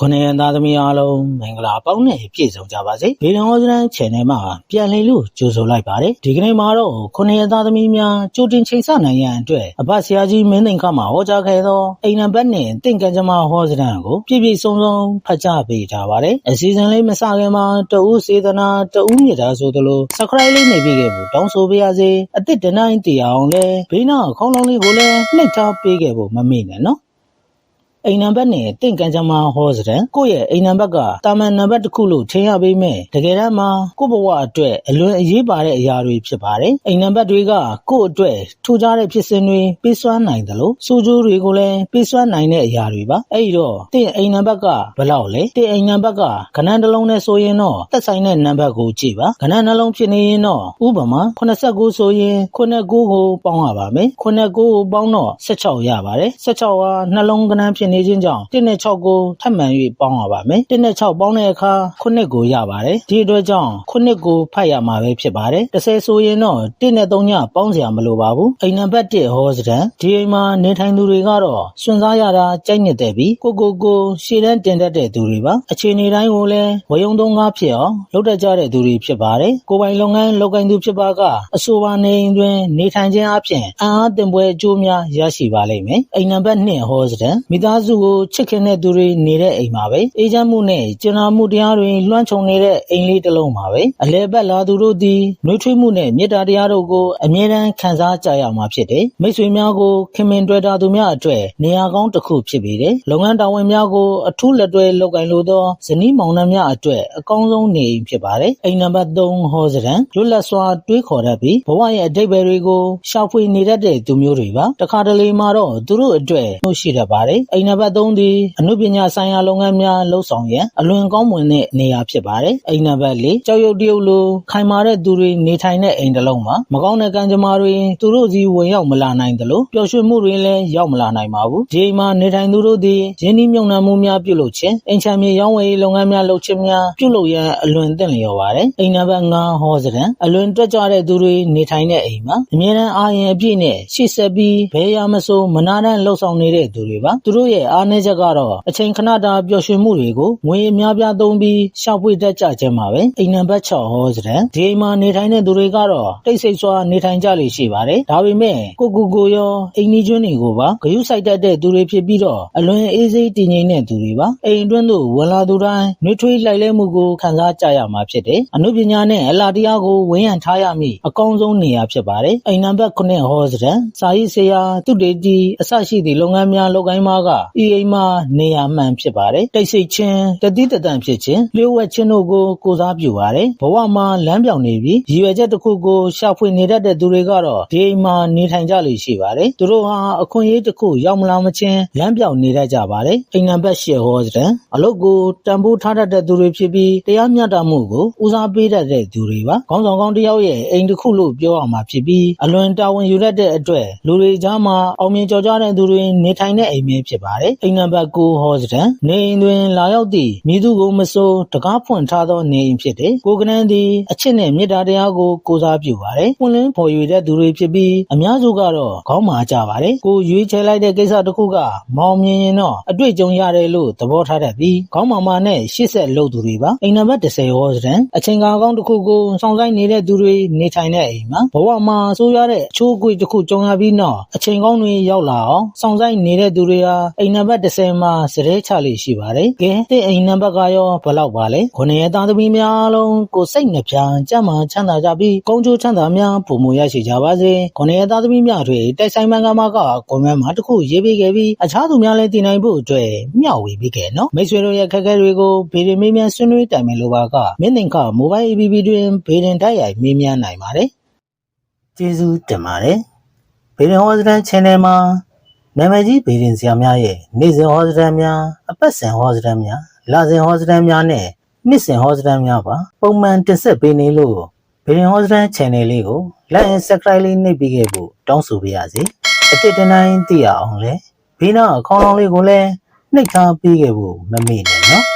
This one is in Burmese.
ခုနှစ်ရက်သားသမီးအားလုံးမင်္ဂလာပေါင်းနဲ့ပြည့်စုံကြပါစေ။ဗီဒီယိုစတန် channel မှာပြန်လည်လို့ကြိုဆိုလိုက်ပါတယ်။ဒီကနေ့မှာတော့ခုနှစ်ရက်သားသမီးများကြိုတင်ချိန်ဆနိုင်ရန်အတွက်အဘဆရာကြီးမင်းသိန်ခမှာဟောကြားခဲ့သောအိမ်နံပါတ်နဲ့တင့်ကံကြမ္မာဟောစတန်ကိုပြည့်ပြည့်စုံစုံဖတ်ကြားပေးထားပါတယ်။အစီအစဉ်လေးမစခင်မှာတဦးစေတနာတဦးမြေတာဆိုသလို subscribe လေးနေပြီးခဲ့ဖို့တောင်းဆိုပေးရစေ။အစ်စ်တနိုင်တီအောင်လဲဘေးနာခေါင်းလုံးလေးကိုလည်းနှိပ်ထားပေးခဲ့ဖို့မမေ့နဲ့နော်။ အိမ်နံပါတ်နဲ့တင့်ကံကြမ္မာဟောစတဲ့ကိုယ့်ရဲ့အိမ်နံပါတ်ကတာမန်နံပါတ်တစ်ခုလို့ထင်ရပေမဲ့တကယ်တမ်းမှာကိုယ့်ဘဝအတွက်အလွန်အရေးပါတဲ့အရာတွေဖြစ်ပါတယ်အိမ်နံပါတ်တွေကကိုယ့်အတွက်ထူးခြားတဲ့ဖြစ်စဉ်တွေပေးစွမ်းနိုင်တယ်လို့စူးကျိုးတွေကိုလည်းပေးစွမ်းနိုင်တဲ့အရာတွေပါအဲ့ဒီတော့တင့်အိမ်နံပါတ်ကဘယ်လောက်လဲတင့်အိမ်နံပါတ်ကခဏတစ်လုံးနဲ့ဆိုရင်တော့သက်ဆိုင်တဲ့နံပါတ်ကိုကြည့်ပါခဏနှလုံးဖြစ်နေရင်တော့ဥပမာ89ဆိုရင်89ကိုပေါင်းရပါမယ်89ကိုပေါင်းတော့16ရပါတယ်16ဟာနှလုံးကဏ္ဍဖြစ်နေခြင်းကြောင့်1နဲ့6ကိုထပ်မံ၍ပေါင်းရပါမယ်1နဲ့6ပေါင်းတဲ့အခါ9ကိုရပါတယ်ဒီအတွက်ကြောင့်9ကိုဖတ်ရမှာပဲဖြစ်ပါတယ်30ဆိုရင်တော့1နဲ့3ညပေါင်းစရာမလိုပါဘူးအိမ်နံပါတ်1ဟောစတန်ဒီအိမ်မှာနေထိုင်သူတွေကတော့စွန့်စားရတာကြိုက်နေတဲ့ပြီးကိုကိုကိုရှေ့တန်းတင်တတ်တဲ့သူတွေပါအခြေအနေတိုင်းကိုလည်းဝယုံသုံးကားဖြစ်အောင်လုပ်တတ်ကြတဲ့သူတွေဖြစ်ပါတယ်ကိုယ်ပိုင်လုပ်ငန်းလုပ်ကိုင်သူဖြစ်ပါကအဆိုပါနေအိမ်တွင်နေထိုင်ခြင်းအပြင်အံ့အားသင်ပွဲအကျိုးများရရှိပါလိမ့်မယ်အိမ်နံပါတ်2ဟောစတန်မိသားစုကိုချစ်ခင်တဲ့သူတွေနေတဲ့အိမ်ပါပဲအေဂျင့်မှုနဲ့ကျင်နာမှုတရားတွေလွှမ်းခြုံနေတဲ့အိမ်လေးတစ်လုံးပါပဲအလဲပတ်လာသူတို့သည်နှွေးထွေးမှုနဲ့မေတ္တာတရားတို့ကိုအမြဲတမ်းခံစားကြရမှာဖြစ်တယ်မိတ်ဆွေများကိုခင်မင်တွေ့တာသူများအတွက်နေရာကောင်းတစ်ခုဖြစ်ပေတယ်လုပ်ငန်းတာဝန်များကိုအထူးလက်တွဲလုပ်ကိုင်လိုသောဇနီးမောင်နှံများအတွက်အကောင်းဆုံးနေအိမ်ဖြစ်ပါတယ်အိမ်နံပါတ်3ဟောစရန်လွတ်လပ်စွာတွေးခေါ်တတ်ပြီးဘဝရဲ့အတိတ်ပဲတွေကိုရှာဖွေနေတတ်တဲ့သူမျိုးတွေပါတခါတလေမှာတော့သူတို့အတွက်နှုတ်ရှိတတ်ပါတယ်အိမ်နံပါတ်3သည်အနုပညာဆိုင်ရာလုပ်ငန်းများလှုပ်ဆောင်ရန်အလွန်ကောင်းမွန်တဲ့နေရာဖြစ်ပါတယ်အိမ်နံပါတ်4ကြောက်ရွံ့တရုပ်လိုခိုင်မာတဲ့သူတွေနေထိုင်တဲ့အိမ်တစ်လုံးမှာမကောင်းတဲ့ကံကြမ္မာတွေသူတို့စီဝင်ရောက်မလာနိုင်သလိုပျော်ရွှင်မှုတွေလည်းရောက်မလာနိုင်ပါဘူးဒီအိမ်မှာနေထိုင်သူတို့သည်ရင်းနှီးမြှုပ်နှံမှုများပြုလုပ်ခြင်းအိမ်ချမ်းမြေရောင်းဝယ်ရေးလုပ်ငန်းများလုပ်ခြင်းများပြုလုပ်ရန်အလွန်သင့်လျော်ပါတယ်အိမ်နံပါတ်5ဟောစရန်အလွန်တွက်ကြတဲ့သူတွေနေထိုင်တဲ့အိမ်မှာအမြဲတမ်းအာရုံအပြည့်နဲ့ရှေ့ဆက်ပြီးဘယ်ရာမဆိုမနာတမ်းလှုပ်ဆောင်နေတဲ့သူတွေပါသူတို့ရဲ့အားနည်းချက်ကတော့အချိန်ခဏတာပျော်ရွှင်မှုတွေကိုငွေအများပြားသုံးပြီးရှောက်ပွေတတ်ကြခြင်းပါပဲအိမ်နံပါတ်6ဟောစရန်ဒီအိမ်မှာနေထိုင်တဲ့သူတွေကတော့တိတ်ဆိတ်စွာနေထိုင်ကြလေရှိပါတယ်ဒါပေမဲ့ကိုကူကိုရောအိမ်နီးကျွန်းတွေကိုပါဂရုစိုက်တတ်တဲ့သူတွေဖြစ်ပြီးတော့အလွန်အေးစိတည်ငြိမ်တဲ့သူတွေပါအိမ်အတွင်းသို့ဝင်လာသူတိုင်းနှွေးထွေးလိုက်လဲမှုကိုခံစားကြရမှာဖြစ်တယ်အနုပညာနဲ့အလားတရားကိုဝန်းရံထားရမည့်အကောင်းဆုံးနေရာဖြစ်ပါတယ်အိမ်နံပါတ်9ဟောစရန်စာရေးဆရာသူတေတီအစရှိသည့်လုပ်ငန်းများလုပ်ကိုင်းမှာကဤအိမ်မှာနေရာမှန်ဖြစ်ပါတယ်တိတ်ဆိတ်ခြင်းတတိတတန်ဖြစ်ခြင်းလျှို့ဝှက်ခြင်းတို့ကိုကိုစားပြုပါတယ်ဘဝမှာလမ်းပြောင်နေပြီးရည်ရွယ်ချက်တစ်ခုကိုရှာဖွေနေတတ်တဲ့သူတွေကတော့ဒီအိမ်မှာနေထိုင်ကြလိမ့်ရှိပါတယ်သူတို့ဟာအခွင့်အရေးတစ်ခုရောက်မလာမချင်းလမ်းပြောင်နေတတ်ကြပါတယ်အိမ်နံပါတ်10ဟောစရန်အလုပ်ကိုတန်ဖိုးထားတတ်တဲ့သူတွေဖြစ်ပြီးတရားမျှတမှုကိုဦးစားပေးတတ်တဲ့သူတွေပါခေါင်းဆောင်ကောင်းတစ်ယောက်ရဲ့အိမ်တစ်ခုလို့ပြောရမှာဖြစ်ပြီးအလွန်တာဝန်ယူတတ်တဲ့အတွက်လူတွေကြားမှာအောင်မြင်ကြော်ကြားတဲ့သူတွေနေထိုင်တဲ့အိမ်မျိုးဖြစ်ပါတယ်အိမ်နံပါတ်9ဟောစရန်နေအိမ်တွင်လာရောက်သည့်မိသူကိုမစိုးတကားဖွင့်ထားသောနေအိမ်ဖြစ်တယ်ကိုကနန်းသည်အချစ်နဲ့မေတ္တာတရားကိုကိုးစားပြုပါတယ်ပွင့်လင်းဖော်ရွေတဲ့သူတွေဖြစ်ပြီးအများစုကတော့ခေါင်းမာကြပါတယ်ကိုရွေးချယ်လိုက်တဲ့ကိစ္စတစ်ခုကမောင်မြင်ရင်တော့အတွေ့အကြုံရတယ်လို့သဘောထားတတ်ပြီးခေါင်းမာမာနဲ့ရှေ့ဆက်လုပ်သူတွေပါအိမ်နံပါတ်10ဟောစရန်အချိန်ကာကောင်းတစ်ခုကိုစောင့်ဆိုင်နေတဲ့သူတွေနေထိုင်တဲ့အိမ်မှာဘဝမှာဆိုးရတဲ့အချိုးအကွေ့တစ်ခုကြုံရပြီးနောက်အချိန်ကောင်းတွေရောက်လာအောင်စောင့်ဆိုင်နေတဲ့သူတွေဟာအိမ်နံပါတ်10မှာစရဲချလေးရှိပါတယ်ကဲတဲ့အိမ်နံပါတ်ကရောဘယ်လောက်ပါလဲခொနရဲ့သားသမီးများအားလုံးကိုစိတ်နှပြကြမ်းမှချမ်းသာကြပြီးကုန်းချိုးချမ်းသာများပုံမရရှိကြပါစေခொနရဲ့သားသမီးများတွေတိုက်ဆိုင်မှန်ကမှာကကွန်မန့်မှာတစ်ခုရေးပေးခဲ့ပြီးအခြားသူများလည်းတည်နိုင်ဖို့အတွက်မျှဝေပေးခဲ့နော်မိတ်ဆွေတို့ရဲ့ခက်ခဲတွေကိုဗီဒီမေးမြန်းဆွေးနွေးတိုင်ပင်လိုပါကမင်းသင်္ခမိုဘိုင်း APP တွင်ဗီဒီတိုက်ရိုက်မေးမြန်းနိုင်ပါတယ်ကျေးဇူးတင်ပါတယ်ဗီဒီဟောစတန် channel မှာ နာမည်ကြီးဗီဒီဆရာများရဲ့နေ့စဉ်ဟောစတန်များအပတ်စဉ်ဟောစတန်များလစဉ်ဟောစတန်များနဲ့နှစ်စဉ်ဟောစတန်များပါပုံမှန်တင်ဆက်ပေးနေလို့ဗီဒီဟောစတန် channel လေးကို like and subscribe လေးနှိပ်ပေးခဲ့ဖို့တောင်းဆိုပါရစေအတစ်တနိုင်သိရအောင်လဲဘေးနားအကောင့်လေးကိုလည်းနှိပ်ထားပေးခဲ့ဖို့မမေ့နဲ့